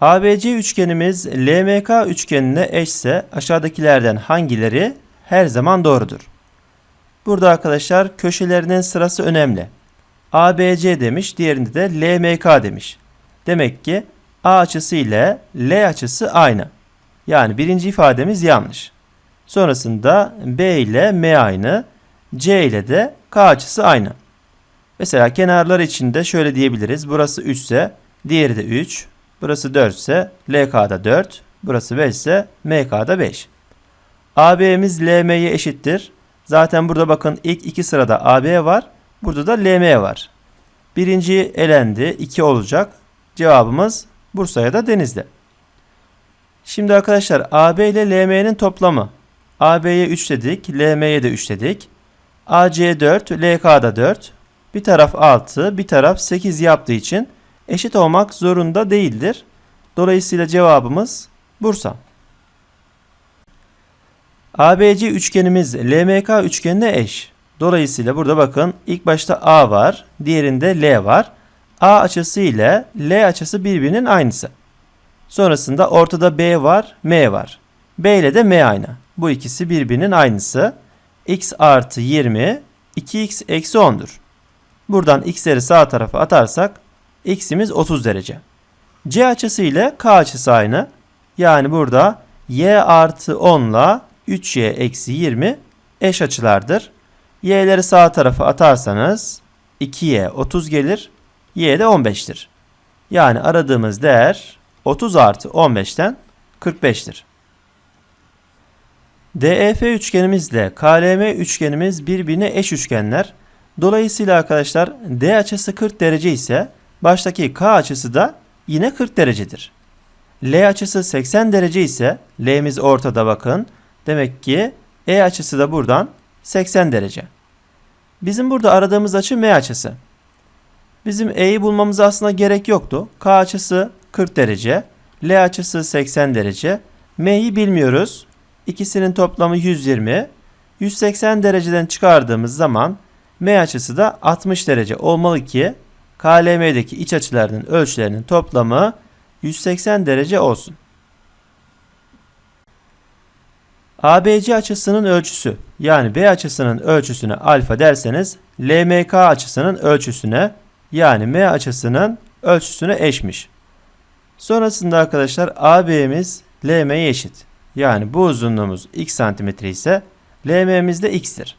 ABC üçgenimiz LMK üçgenine eşse aşağıdakilerden hangileri her zaman doğrudur? Burada arkadaşlar köşelerinin sırası önemli. ABC demiş, diğerinde de LMK demiş. Demek ki A açısı ile L açısı aynı. Yani birinci ifademiz yanlış. Sonrasında B ile M aynı, C ile de K açısı aynı. Mesela kenarlar için de şöyle diyebiliriz. Burası 3 ise diğeri de 3. Burası 4 ise LK'da 4. Burası 5 ise MK'da 5. AB'miz LM'ye eşittir. Zaten burada bakın ilk iki sırada AB var. Burada da LM var. Birinci elendi. 2 olacak. Cevabımız Bursa ya da Denizli. Şimdi arkadaşlar AB ile LM'nin toplamı. AB'ye 3 dedik. LM'ye de 3 dedik. AC 4, LK'da 4. Bir taraf 6, bir taraf 8 yaptığı için eşit olmak zorunda değildir. Dolayısıyla cevabımız Bursa. ABC üçgenimiz LMK üçgenine eş. Dolayısıyla burada bakın ilk başta A var, diğerinde L var. A açısı ile L açısı birbirinin aynısı. Sonrasında ortada B var, M var. B ile de M aynı. Bu ikisi birbirinin aynısı. X artı 20, 2x eksi 10'dur. Buradan x'leri sağ tarafa atarsak x'imiz 30 derece. C açısı ile K açısı aynı. Yani burada y artı 10 ile 3y eksi 20 eş açılardır. Y'leri sağ tarafa atarsanız 2y 30 gelir. Y de 15'tir. Yani aradığımız değer 30 artı 15'ten 45'tir. DEF üçgenimizle KLM üçgenimiz birbirine eş üçgenler. Dolayısıyla arkadaşlar D açısı 40 derece ise baştaki K açısı da yine 40 derecedir. L açısı 80 derece ise L'miz ortada bakın. Demek ki E açısı da buradan 80 derece. Bizim burada aradığımız açı M açısı. Bizim E'yi bulmamıza aslında gerek yoktu. K açısı 40 derece, L açısı 80 derece. M'yi bilmiyoruz. İkisinin toplamı 120. 180 dereceden çıkardığımız zaman M açısı da 60 derece olmalı ki KLM'deki iç açılarının ölçülerinin toplamı 180 derece olsun. ABC açısının ölçüsü yani B açısının ölçüsüne alfa derseniz LMK açısının ölçüsüne yani M açısının ölçüsüne eşmiş. Sonrasında arkadaşlar AB'miz LM'ye eşit. Yani bu uzunluğumuz x santimetre ise LM'miz de x'tir.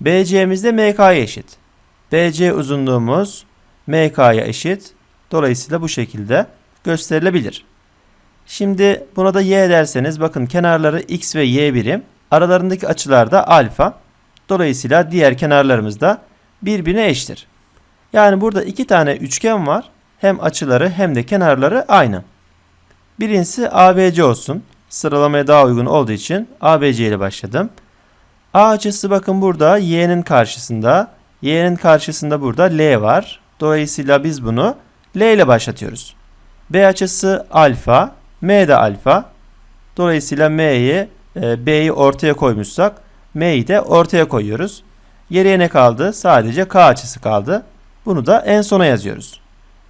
BC'miz de MK'ya eşit. BC uzunluğumuz MK'ya eşit. Dolayısıyla bu şekilde gösterilebilir. Şimdi buna da y derseniz bakın kenarları x ve y birim. Aralarındaki açılar da alfa. Dolayısıyla diğer kenarlarımız da birbirine eşittir. Yani burada iki tane üçgen var. Hem açıları hem de kenarları aynı. Birincisi ABC olsun. Sıralamaya daha uygun olduğu için ABC ile başladım. A açısı bakın burada y'nin karşısında. Y'nin karşısında burada L var. Dolayısıyla biz bunu L ile başlatıyoruz. B açısı alfa. M de alfa. Dolayısıyla M'yi e, B'yi ortaya koymuşsak M'yi de ortaya koyuyoruz. Geriye ne kaldı? Sadece K açısı kaldı. Bunu da en sona yazıyoruz.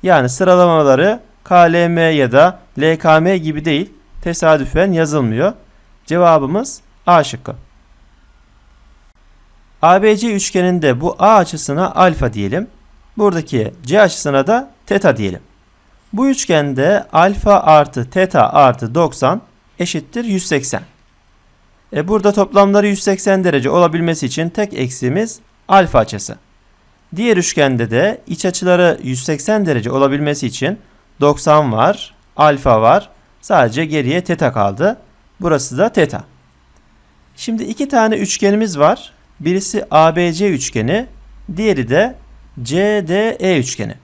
Yani sıralamaları KLM ya da LKM gibi değil tesadüfen yazılmıyor. Cevabımız A şıkkı. ABC üçgeninde bu A açısına alfa diyelim. Buradaki C açısına da teta diyelim. Bu üçgende alfa artı teta artı 90 eşittir 180. E burada toplamları 180 derece olabilmesi için tek eksiğimiz alfa açısı. Diğer üçgende de iç açıları 180 derece olabilmesi için 90 var, alfa var. Sadece geriye teta kaldı. Burası da teta. Şimdi iki tane üçgenimiz var. Birisi ABC üçgeni, diğeri de CDE üçgeni.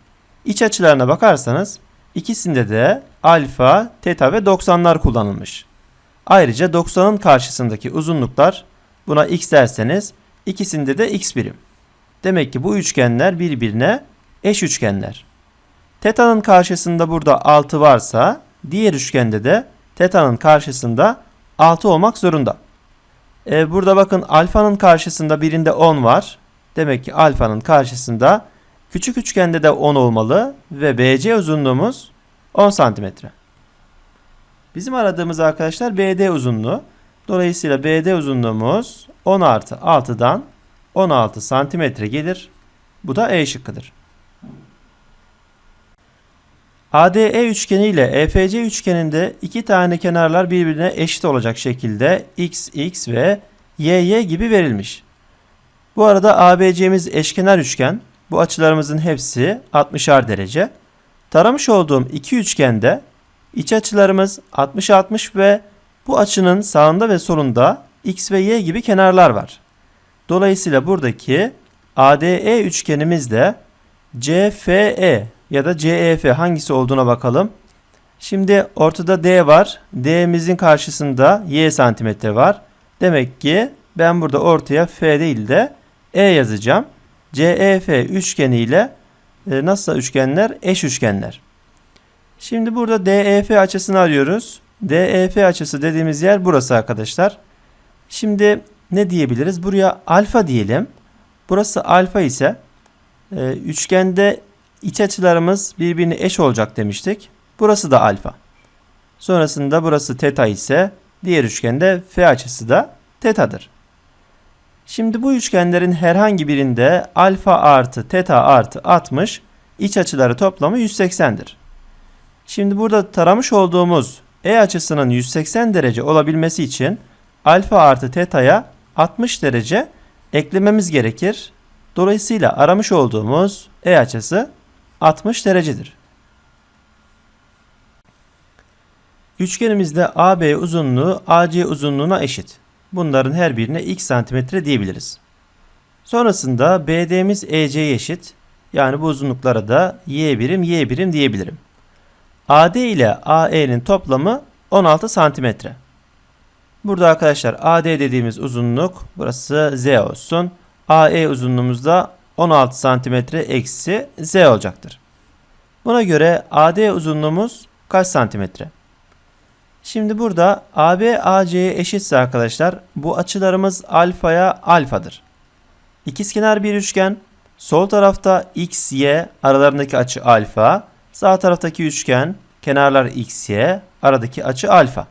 İç açılarına bakarsanız ikisinde de alfa, teta ve 90'lar kullanılmış. Ayrıca 90'ın karşısındaki uzunluklar buna x derseniz ikisinde de x birim. Demek ki bu üçgenler birbirine eş üçgenler. Teta'nın karşısında burada 6 varsa diğer üçgende de teta'nın karşısında 6 olmak zorunda. E, burada bakın alfanın karşısında birinde 10 var. Demek ki alfanın karşısında küçük üçgende de 10 olmalı ve BC uzunluğumuz 10 santimetre. Bizim aradığımız arkadaşlar BD uzunluğu. Dolayısıyla BD uzunluğumuz 10 artı 6'dan 16 santimetre gelir. Bu da E şıkkıdır. ADE üçgeni ile EFC üçgeninde iki tane kenarlar birbirine eşit olacak şekilde x, x ve y, y gibi verilmiş. Bu arada ABC'miz eşkenar üçgen. Bu açılarımızın hepsi 60'ar derece. Taramış olduğum iki üçgende iç açılarımız 60-60 ve bu açının sağında ve solunda x ve y gibi kenarlar var. Dolayısıyla buradaki ADE üçgenimiz de CFE ya da CEF hangisi olduğuna bakalım. Şimdi ortada D var. D'mizin karşısında Y santimetre var. Demek ki ben burada ortaya F değil de E yazacağım. CEF üçgeni ile e, nasıl üçgenler? Eş üçgenler. Şimdi burada DEF açısını arıyoruz. DEF açısı dediğimiz yer burası arkadaşlar. Şimdi ne diyebiliriz? Buraya alfa diyelim. Burası alfa ise e, üçgende iç açılarımız birbirine eş olacak demiştik. Burası da alfa. Sonrasında burası teta ise diğer üçgende F açısı da tetadır. Şimdi bu üçgenlerin herhangi birinde alfa artı teta artı 60 iç açıları toplamı 180'dir. Şimdi burada taramış olduğumuz E açısının 180 derece olabilmesi için alfa artı teta'ya 60 derece eklememiz gerekir. Dolayısıyla aramış olduğumuz E açısı 60 derecedir. Üçgenimizde AB uzunluğu AC uzunluğuna eşit. Bunların her birine x santimetre diyebiliriz. Sonrasında BD'miz EC'ye eşit. Yani bu uzunluklara da y birim y birim diyebilirim. AD ile AE'nin toplamı 16 santimetre. Burada arkadaşlar AD dediğimiz uzunluk burası Z olsun. AE uzunluğumuz da 16 santimetre eksi Z olacaktır. Buna göre AD uzunluğumuz kaç santimetre? Şimdi burada AB AC'ye eşitse arkadaşlar bu açılarımız alfaya alfadır. İkizkenar bir üçgen. Sol tarafta x, y aralarındaki açı alfa. Sağ taraftaki üçgen kenarlar x, y aradaki açı alfa.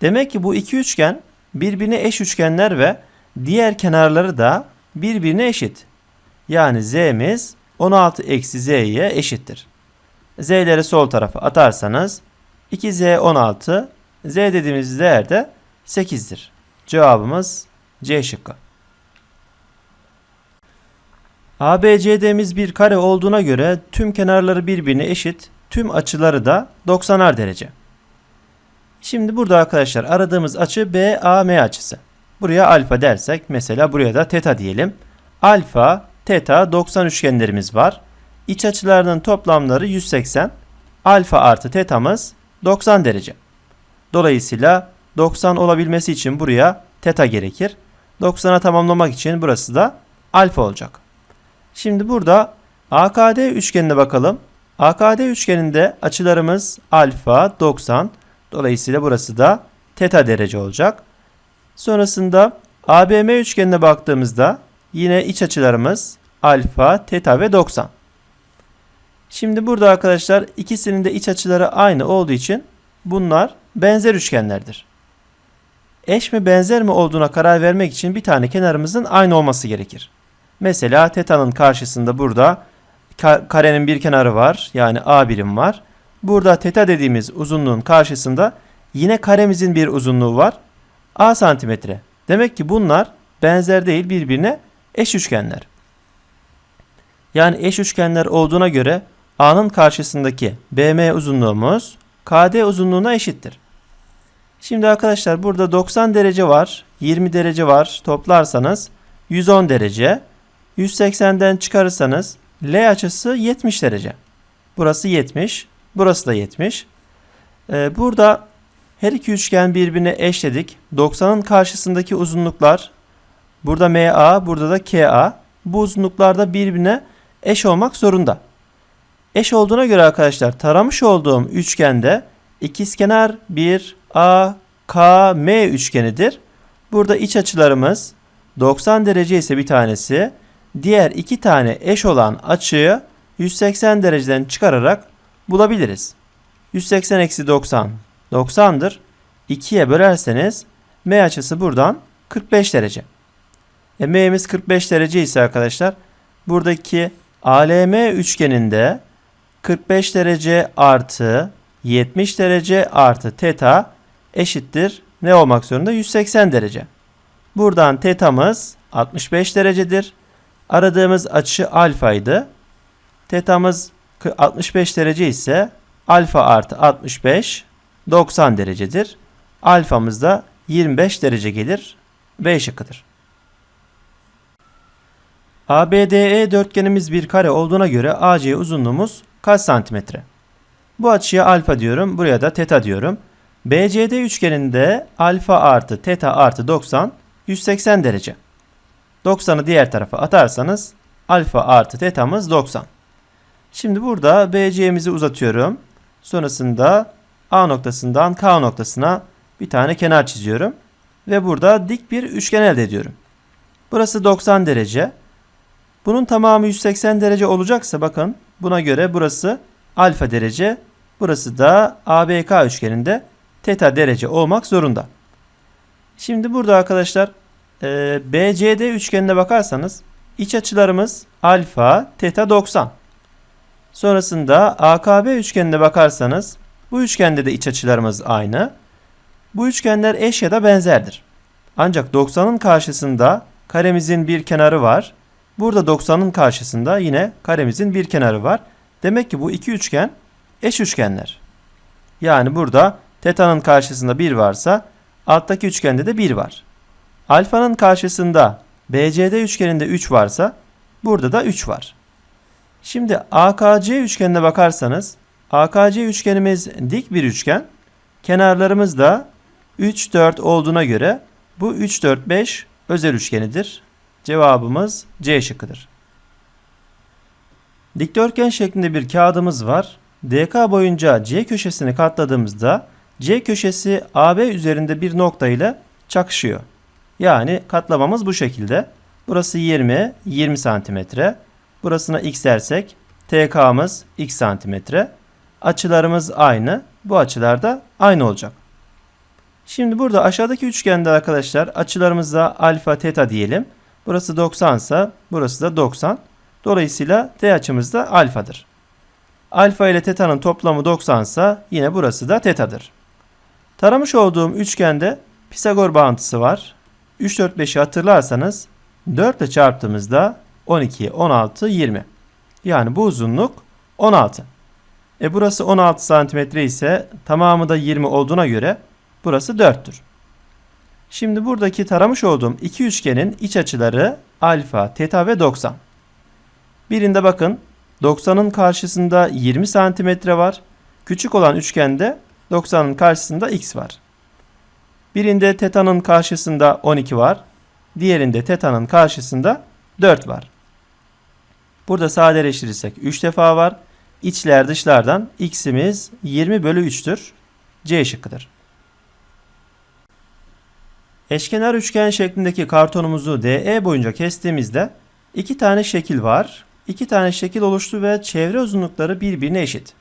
Demek ki bu iki üçgen birbirine eş üçgenler ve diğer kenarları da birbirine eşit. Yani z'miz 16 eksi z'ye eşittir. z'leri sol tarafa atarsanız 2z 16 z dediğimiz değer de 8'dir. Cevabımız C şıkkı. ABCD'miz bir kare olduğuna göre tüm kenarları birbirine eşit, tüm açıları da 90'ar derece. Şimdi burada arkadaşlar aradığımız açı BAM açısı. Buraya alfa dersek mesela buraya da teta diyelim. Alfa, teta 90 üçgenlerimiz var. İç açılarının toplamları 180. Alfa artı tetamız 90 derece. Dolayısıyla 90 olabilmesi için buraya teta gerekir. 90'a tamamlamak için burası da alfa olacak. Şimdi burada AKD üçgenine bakalım. AKD üçgeninde açılarımız alfa 90. Dolayısıyla burası da teta derece olacak. Sonrasında ABM üçgenine baktığımızda yine iç açılarımız alfa, teta ve 90. Şimdi burada arkadaşlar ikisinin de iç açıları aynı olduğu için bunlar benzer üçgenlerdir. Eş mi benzer mi olduğuna karar vermek için bir tane kenarımızın aynı olması gerekir. Mesela teta'nın karşısında burada karenin bir kenarı var. Yani A birim var. Burada teta dediğimiz uzunluğun karşısında yine karemizin bir uzunluğu var. A santimetre. Demek ki bunlar benzer değil birbirine eş üçgenler. Yani eş üçgenler olduğuna göre A'nın karşısındaki BM uzunluğumuz KD uzunluğuna eşittir. Şimdi arkadaşlar burada 90 derece var, 20 derece var. Toplarsanız 110 derece. 180'den çıkarırsanız L açısı 70 derece. Burası 70, burası da 70. Ee, burada her iki üçgen birbirine eşledik. 90'ın karşısındaki uzunluklar burada MA, burada da KA. Bu uzunluklar da birbirine eş olmak zorunda. Eş olduğuna göre arkadaşlar taramış olduğum üçgende ikizkenar bir A, K, M üçgenidir. Burada iç açılarımız 90 derece ise bir tanesi, diğer iki tane eş olan açıyı 180 dereceden çıkararak bulabiliriz. 180 eksi 90 90'dır. 2'ye bölerseniz M açısı buradan 45 derece. E, M'miz 45 derece ise arkadaşlar buradaki ALM üçgeninde 45 derece artı 70 derece artı teta eşittir. Ne olmak zorunda? 180 derece. Buradan tetamız 65 derecedir. Aradığımız açı alfaydı. Tetamız 65 derece ise alfa artı 65 90 derecedir. Alfamız da 25 derece gelir. B şıkkıdır. ABDE dörtgenimiz bir kare olduğuna göre AC uzunluğumuz kaç santimetre? Bu açıya alfa diyorum. Buraya da teta diyorum. BCD üçgeninde alfa artı teta artı 90 180 derece. 90'ı diğer tarafa atarsanız alfa artı tetamız 90. Şimdi burada BC'mizi uzatıyorum. Sonrasında A noktasından K noktasına bir tane kenar çiziyorum. Ve burada dik bir üçgen elde ediyorum. Burası 90 derece. Bunun tamamı 180 derece olacaksa bakın buna göre burası alfa derece. Burası da ABK üçgeninde teta derece olmak zorunda. Şimdi burada arkadaşlar e, BCD üçgenine bakarsanız iç açılarımız alfa, teta 90. Sonrasında AKB üçgenine bakarsanız bu üçgende de iç açılarımız aynı. Bu üçgenler eş ya da benzerdir. Ancak 90'ın karşısında karemizin bir kenarı var. Burada 90'ın karşısında yine karemizin bir kenarı var. Demek ki bu iki üçgen eş üçgenler. Yani burada teta'nın karşısında 1 varsa alttaki üçgende de 1 var. Alfanın karşısında BCD üçgeninde 3 varsa burada da 3 var. Şimdi AKC üçgenine bakarsanız AKC üçgenimiz dik bir üçgen. Kenarlarımız da 3 4 olduğuna göre bu 3 4 5 özel üçgenidir. Cevabımız C şıkkıdır. Dikdörtgen şeklinde bir kağıdımız var. DK boyunca C köşesini katladığımızda C köşesi AB üzerinde bir nokta ile çakışıyor. Yani katlamamız bu şekilde. Burası 20, 20 santimetre. Burasına x dersek TK'mız x santimetre. Açılarımız aynı. Bu açılar da aynı olacak. Şimdi burada aşağıdaki üçgende arkadaşlar açılarımızda alfa teta diyelim. Burası 90 ise burası da 90. Dolayısıyla t açımız da alfadır. Alfa ile teta'nın toplamı 90 ise yine burası da teta'dır. Taramış olduğum üçgende Pisagor bağıntısı var. 3 4 5'i hatırlarsanız 4 ile çarptığımızda 12, 16, 20. Yani bu uzunluk 16. E burası 16 santimetre ise tamamı da 20 olduğuna göre burası 4'tür. Şimdi buradaki taramış olduğum iki üçgenin iç açıları alfa, teta ve 90. Birinde bakın 90'ın karşısında 20 santimetre var. Küçük olan üçgende 90'ın karşısında x var. Birinde teta'nın karşısında 12 var. Diğerinde teta'nın karşısında 4 var. Burada sadeleştirirsek 3 defa var. İçler dışlardan x'imiz 20 bölü 3'tür. C şıkkıdır. Eşkenar üçgen şeklindeki kartonumuzu DE boyunca kestiğimizde iki tane şekil var. İki tane şekil oluştu ve çevre uzunlukları birbirine eşit.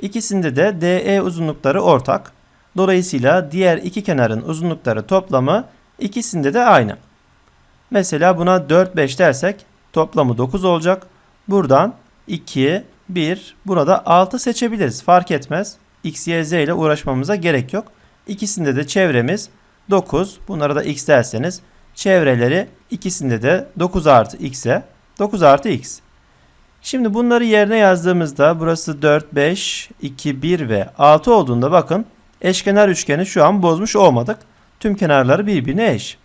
İkisinde de DE uzunlukları ortak. Dolayısıyla diğer iki kenarın uzunlukları toplamı ikisinde de aynı. Mesela buna 4 5 dersek toplamı 9 olacak. Buradan 2 1 burada 6 seçebiliriz. Fark etmez. X, Y, Z ile uğraşmamıza gerek yok. İkisinde de çevremiz 9. Bunlara da x derseniz çevreleri ikisinde de 9 artı x'e 9 artı x. Şimdi bunları yerine yazdığımızda burası 4, 5, 2, 1 ve 6 olduğunda bakın eşkenar üçgeni şu an bozmuş olmadık. Tüm kenarları birbirine eş.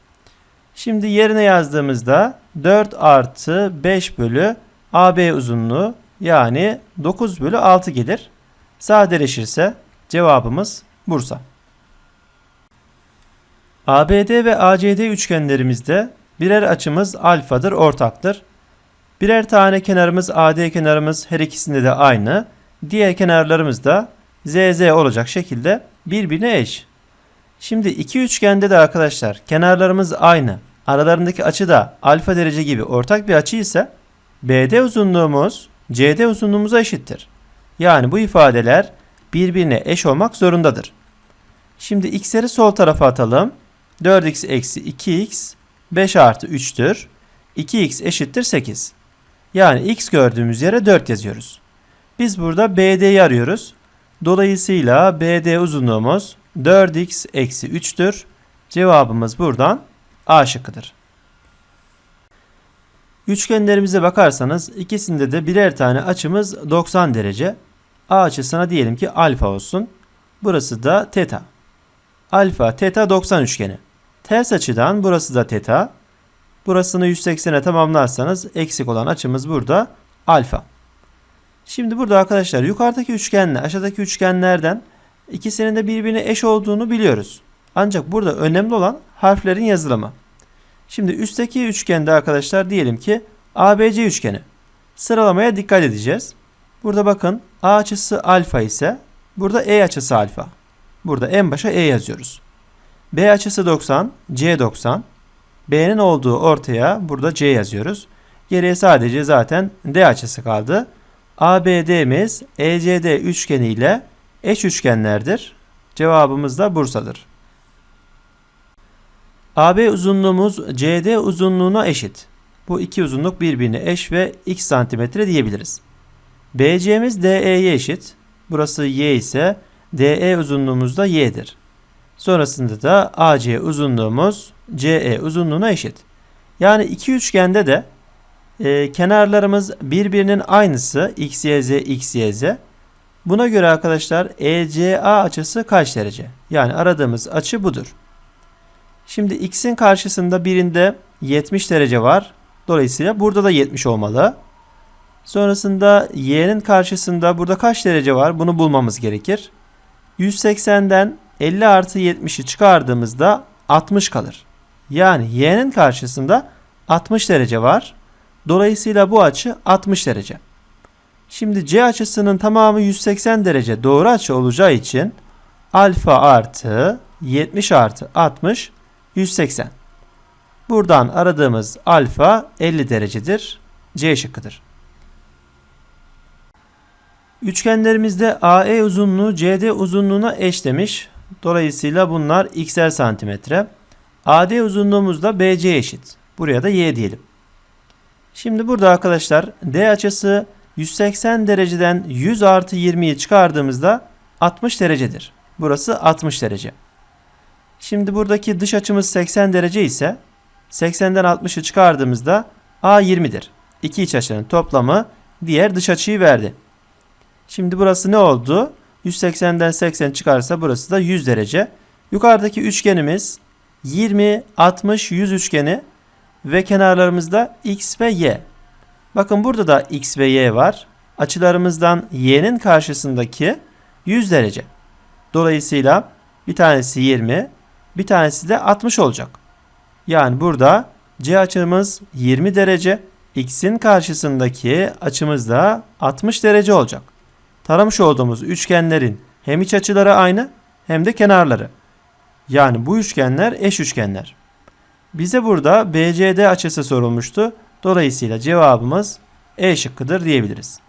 Şimdi yerine yazdığımızda 4 artı 5 bölü AB uzunluğu yani 9 bölü 6 gelir. Sadeleşirse cevabımız Bursa. ABD ve ACD üçgenlerimizde birer açımız alfadır, ortaktır. Birer tane kenarımız AD kenarımız her ikisinde de aynı. Diğer kenarlarımız da ZZ olacak şekilde birbirine eş. Şimdi iki üçgende de arkadaşlar kenarlarımız aynı. Aralarındaki açı da alfa derece gibi ortak bir açı ise BD uzunluğumuz CD uzunluğumuza eşittir. Yani bu ifadeler birbirine eş olmak zorundadır. Şimdi x'leri sol tarafa atalım. 4x eksi 2x 5 artı 3'tür. 2x eşittir 8. Yani x gördüğümüz yere 4 yazıyoruz. Biz burada BD'yi arıyoruz. Dolayısıyla BD uzunluğumuz 4x eksi 3'tür. Cevabımız buradan A şıkkıdır. Üçgenlerimize bakarsanız ikisinde de birer tane açımız 90 derece. A açısına diyelim ki alfa olsun. Burası da teta. Alfa teta 90 üçgeni. Ters açıdan burası da teta. Burasını 180'e tamamlarsanız eksik olan açımız burada alfa. Şimdi burada arkadaşlar yukarıdaki üçgenle aşağıdaki üçgenlerden ikisinin de birbirine eş olduğunu biliyoruz. Ancak burada önemli olan harflerin yazılımı. Şimdi üstteki üçgende arkadaşlar diyelim ki ABC üçgeni. Sıralamaya dikkat edeceğiz. Burada bakın A açısı alfa ise burada E açısı alfa. Burada en başa E yazıyoruz. B açısı 90, C 90. B'nin olduğu ortaya burada C yazıyoruz. Geriye sadece zaten D açısı kaldı. ABD'miz ECD üçgeni ile eş üçgenlerdir. Cevabımız da Bursa'dır. AB uzunluğumuz CD uzunluğuna eşit. Bu iki uzunluk birbirine eş ve x santimetre diyebiliriz. BC'miz DE'ye eşit. Burası y ise DE uzunluğumuz da y'dir. Sonrasında da AC uzunluğumuz CE uzunluğuna eşit. Yani iki üçgende de e, kenarlarımız birbirinin aynısı x, y, z, x, y, z. Buna göre arkadaşlar ECA açısı kaç derece? Yani aradığımız açı budur. Şimdi x'in karşısında birinde 70 derece var. Dolayısıyla burada da 70 olmalı. Sonrasında y'nin karşısında burada kaç derece var? Bunu bulmamız gerekir. 180'den 50 artı 70'i çıkardığımızda 60 kalır. Yani y'nin karşısında 60 derece var. Dolayısıyla bu açı 60 derece. Şimdi c açısının tamamı 180 derece doğru açı olacağı için alfa artı 70 artı 60 180. Buradan aradığımız alfa 50 derecedir. C şıkkıdır. Üçgenlerimizde AE uzunluğu CD uzunluğuna eş. Dolayısıyla bunlar x'er santimetre. AD uzunluğumuz da BC eşit. Buraya da y diyelim. Şimdi burada arkadaşlar D açısı 180 dereceden 100 artı 20'yi çıkardığımızda 60 derecedir. Burası 60 derece. Şimdi buradaki dış açımız 80 derece ise 80'den 60'ı çıkardığımızda A 20'dir. İki iç açının toplamı diğer dış açıyı verdi. Şimdi burası ne oldu? 180'den 80 çıkarsa burası da 100 derece. Yukarıdaki üçgenimiz 20, 60, 100 üçgeni ve kenarlarımızda x ve y. Bakın burada da x ve y var. Açılarımızdan y'nin karşısındaki 100 derece. Dolayısıyla bir tanesi 20, bir tanesi de 60 olacak. Yani burada C açımız 20 derece, X'in karşısındaki açımız da 60 derece olacak. Taramış olduğumuz üçgenlerin hem iç açıları aynı hem de kenarları. Yani bu üçgenler eş üçgenler. Bize burada BCD açısı sorulmuştu. Dolayısıyla cevabımız E şıkkıdır diyebiliriz.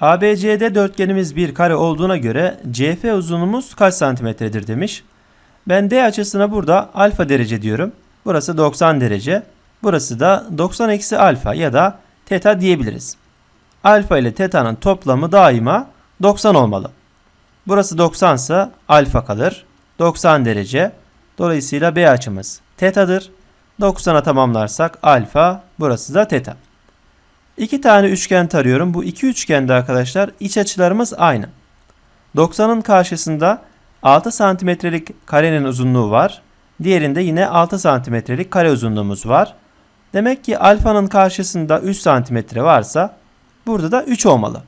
ABCD dörtgenimiz bir kare olduğuna göre CF uzunluğumuz kaç santimetredir demiş. Ben D açısına burada alfa derece diyorum. Burası 90 derece. Burası da 90 eksi alfa ya da teta diyebiliriz. Alfa ile teta'nın toplamı daima 90 olmalı. Burası 90 ise alfa kalır. 90 derece. Dolayısıyla B açımız teta'dır. 90'a tamamlarsak alfa burası da teta. İki tane üçgen tarıyorum. Bu iki üçgende arkadaşlar iç açılarımız aynı. 90'ın karşısında 6 santimetrelik karenin uzunluğu var. Diğerinde yine 6 santimetrelik kare uzunluğumuz var. Demek ki alfanın karşısında 3 santimetre varsa burada da 3 olmalı.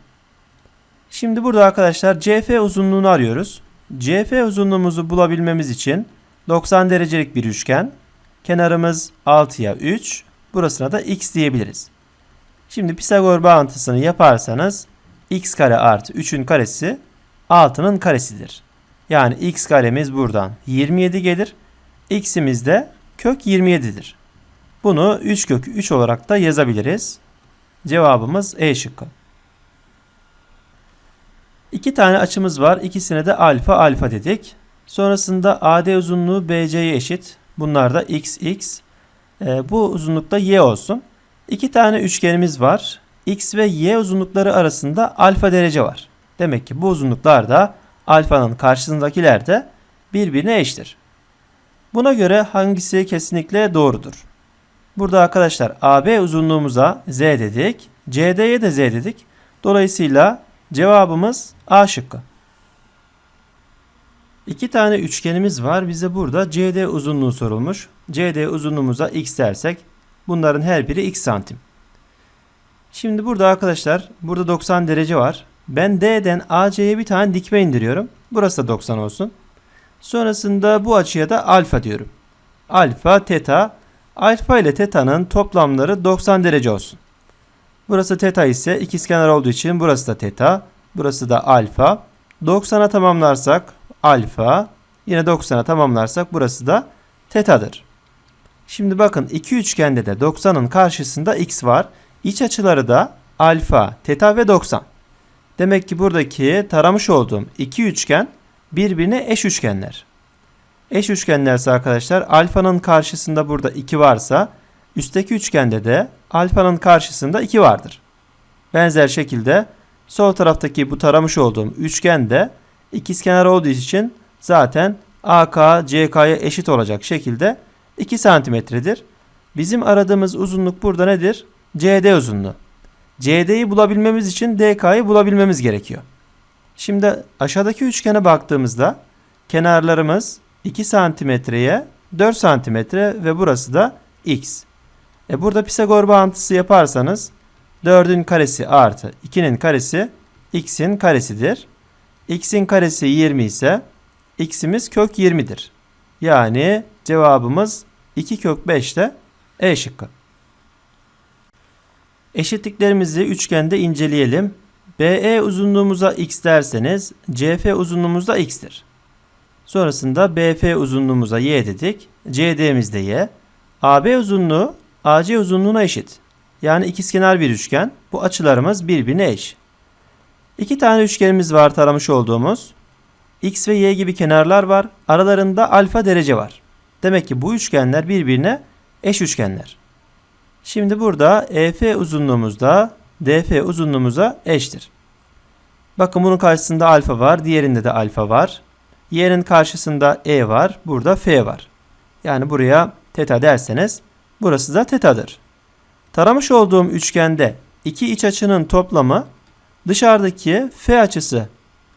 Şimdi burada arkadaşlar CF uzunluğunu arıyoruz. CF uzunluğumuzu bulabilmemiz için 90 derecelik bir üçgen. Kenarımız 6'ya 3. Burasına da x diyebiliriz. Şimdi Pisagor bağıntısını yaparsanız x kare artı 3'ün karesi 6'nın karesidir. Yani x karemiz buradan 27 gelir. x'imiz de kök 27'dir. Bunu 3 kök 3 olarak da yazabiliriz. Cevabımız E şıkkı. İki tane açımız var. İkisine de alfa alfa dedik. Sonrasında AD uzunluğu BC'ye eşit. Bunlar da x x. Ee, bu uzunlukta y olsun. İki tane üçgenimiz var. X ve y uzunlukları arasında alfa derece var. Demek ki bu uzunluklar da alfanın karşısındakiler de birbirine eşittir. Buna göre hangisi kesinlikle doğrudur? Burada arkadaşlar AB uzunluğumuza z dedik. CD'ye de z dedik. Dolayısıyla cevabımız A şıkkı. İki tane üçgenimiz var. Bize burada CD uzunluğu sorulmuş. CD uzunluğumuza x dersek bunların her biri x santim. Şimdi burada arkadaşlar burada 90 derece var. Ben D'den AC'ye bir tane dikme indiriyorum. Burası da 90 olsun. Sonrasında bu açıya da alfa diyorum. Alfa, teta. Alfa ile teta'nın toplamları 90 derece olsun. Burası teta ise ikizkenar olduğu için burası da teta. Burası da alfa. 90'a tamamlarsak alfa. Yine 90'a tamamlarsak burası da tetadır. Şimdi bakın iki üçgende de 90'ın karşısında x var. İç açıları da alfa, teta ve 90. Demek ki buradaki taramış olduğum iki üçgen birbirine eş üçgenler. Eş üçgenlerse arkadaşlar alfanın karşısında burada 2 varsa üstteki üçgende de alfanın karşısında 2 vardır. Benzer şekilde sol taraftaki bu taramış olduğum üçgen de ikizkenar olduğu için zaten AK CK'ya eşit olacak şekilde 2 santimetredir. Bizim aradığımız uzunluk burada nedir? CD uzunluğu. CD'yi bulabilmemiz için DK'yı bulabilmemiz gerekiyor. Şimdi aşağıdaki üçgene baktığımızda kenarlarımız 2 santimetreye 4 santimetre ve burası da x. E burada Pisagor bağıntısı yaparsanız 4'ün karesi artı 2'nin karesi x'in karesidir. x'in karesi 20 ise x'imiz kök 20'dir. Yani cevabımız 2 kök 5 de E şıkkı. Eşitliklerimizi üçgende inceleyelim. BE uzunluğumuza x derseniz CF uzunluğumuz da x'tir. Sonrasında BF uzunluğumuza y dedik. CD'miz de y. AB uzunluğu AC uzunluğuna eşit. Yani ikizkenar bir üçgen. Bu açılarımız birbirine eş. İki tane üçgenimiz var taramış olduğumuz. X ve Y gibi kenarlar var. Aralarında alfa derece var. Demek ki bu üçgenler birbirine eş üçgenler. Şimdi burada EF uzunluğumuz da DF uzunluğumuza eşittir. Bakın bunun karşısında alfa var. Diğerinde de alfa var. Y'nin karşısında E var. Burada F var. Yani buraya teta derseniz burası da tetadır. Taramış olduğum üçgende iki iç açının toplamı dışarıdaki F açısı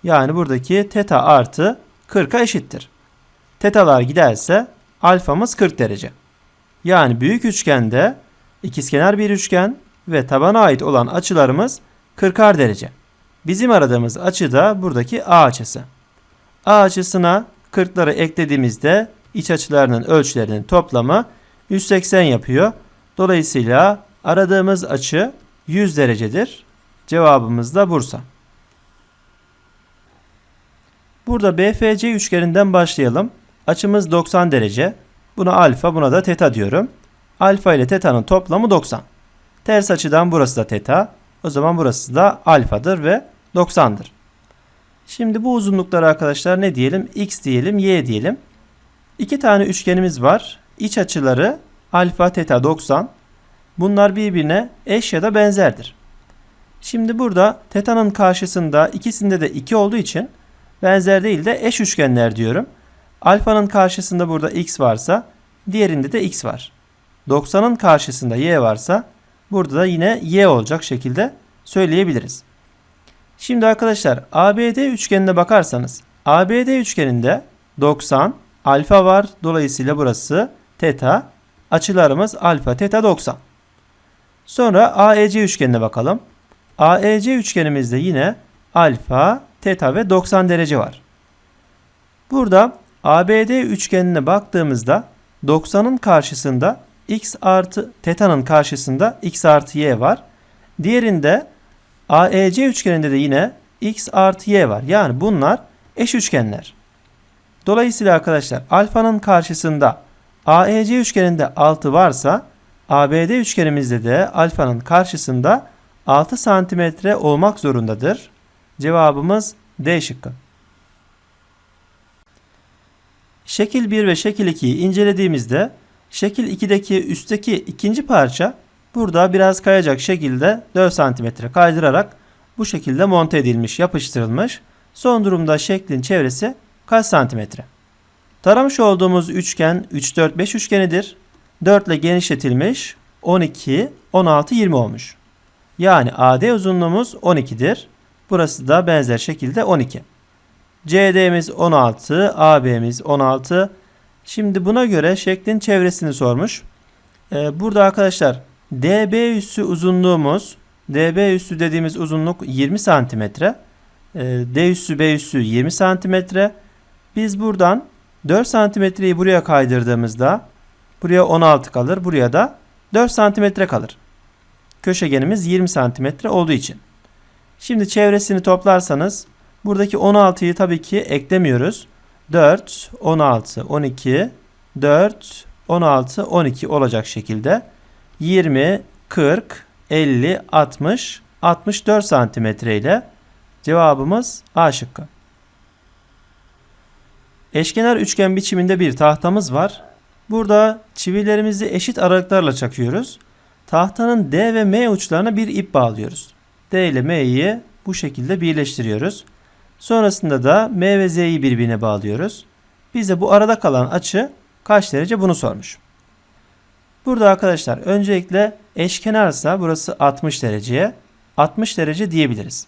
yani buradaki teta artı 40'a eşittir. Tetalar giderse alfamız 40 derece. Yani büyük üçgende ikizkenar bir üçgen ve tabana ait olan açılarımız 40'ar derece. Bizim aradığımız açı da buradaki A açısı. A açısına 40'ları eklediğimizde iç açılarının ölçülerinin toplamı 180 yapıyor. Dolayısıyla aradığımız açı 100 derecedir. Cevabımız da Bursa. Burada BFC üçgeninden başlayalım. Açımız 90 derece. Buna alfa, buna da teta diyorum. Alfa ile teta'nın toplamı 90. Ters açıdan burası da teta. O zaman burası da alfadır ve 90'dır. Şimdi bu uzunlukları arkadaşlar ne diyelim? X diyelim, Y diyelim. İki tane üçgenimiz var. İç açıları alfa, teta 90. Bunlar birbirine eş ya da benzerdir. Şimdi burada teta'nın karşısında ikisinde de 2 olduğu için benzer değil de eş üçgenler diyorum. Alfanın karşısında burada x varsa diğerinde de x var. 90'ın karşısında y varsa burada da yine y olacak şekilde söyleyebiliriz. Şimdi arkadaşlar ABD üçgenine bakarsanız ABD üçgeninde 90 alfa var. Dolayısıyla burası teta. Açılarımız alfa teta 90. Sonra AEC üçgenine bakalım. AEC üçgenimizde yine alfa, teta ve 90 derece var. Burada ABD üçgenine baktığımızda 90'ın karşısında x artı teta'nın karşısında x artı y var. Diğerinde AEC üçgeninde de yine x artı y var. Yani bunlar eş üçgenler. Dolayısıyla arkadaşlar alfanın karşısında AEC üçgeninde 6 varsa ABD üçgenimizde de alfanın karşısında 6 santimetre olmak zorundadır. Cevabımız D şıkkı. Şekil 1 ve şekil 2'yi incelediğimizde şekil 2'deki üstteki ikinci parça burada biraz kayacak şekilde 4 cm kaydırarak bu şekilde monte edilmiş, yapıştırılmış. Son durumda şeklin çevresi kaç santimetre? Taramış olduğumuz üçgen 3 4 5 üçgenidir. 4 ile genişletilmiş 12 16 20 olmuş. Yani AD uzunluğumuz 12'dir. Burası da benzer şekilde 12. CD'miz 16, AB'miz 16. Şimdi buna göre şeklin çevresini sormuş. Ee, burada arkadaşlar DB üssü uzunluğumuz, DB üssü dediğimiz uzunluk 20 santimetre. Ee, D üssü B üssü 20 santimetre. Biz buradan 4 santimetreyi buraya kaydırdığımızda buraya 16 kalır. Buraya da 4 santimetre kalır. Köşegenimiz 20 santimetre olduğu için. Şimdi çevresini toplarsanız buradaki 16'yı tabii ki eklemiyoruz. 4, 16, 12, 4, 16, 12 olacak şekilde 20, 40, 50, 60, 64 santimetre ile cevabımız A şıkkı. Eşkenar üçgen biçiminde bir tahtamız var. Burada çivilerimizi eşit aralıklarla çakıyoruz. Tahtanın D ve M uçlarına bir ip bağlıyoruz. D ile M'yi bu şekilde birleştiriyoruz. Sonrasında da M ve Z'yi birbirine bağlıyoruz. Bize bu arada kalan açı kaç derece bunu sormuş. Burada arkadaşlar öncelikle eşkenarsa burası 60 dereceye 60 derece diyebiliriz.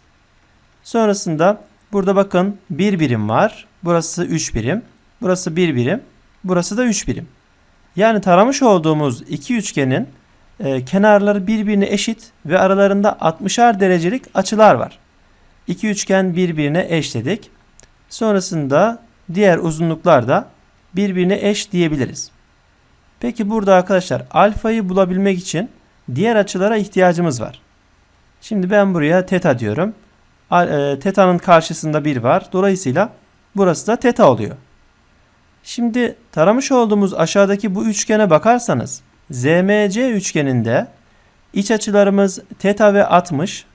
Sonrasında burada bakın bir birim var. Burası 3 birim. Burası 1 birim. Burası da 3 birim. Yani taramış olduğumuz iki üçgenin e, kenarları birbirine eşit ve aralarında 60'ar derecelik açılar var. İki üçgen birbirine eşledik. Sonrasında diğer uzunluklar da birbirine eş diyebiliriz. Peki burada arkadaşlar alfayı bulabilmek için diğer açılara ihtiyacımız var. Şimdi ben buraya teta diyorum. E, teta'nın karşısında 1 var. Dolayısıyla burası da teta oluyor. Şimdi taramış olduğumuz aşağıdaki bu üçgene bakarsanız ZMC üçgeninde iç açılarımız teta ve 60.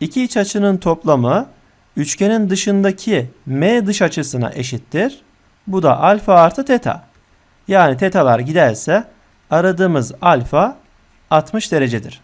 İki iç açının toplamı üçgenin dışındaki M dış açısına eşittir. Bu da alfa artı teta. Yani tetalar giderse aradığımız alfa 60 derecedir.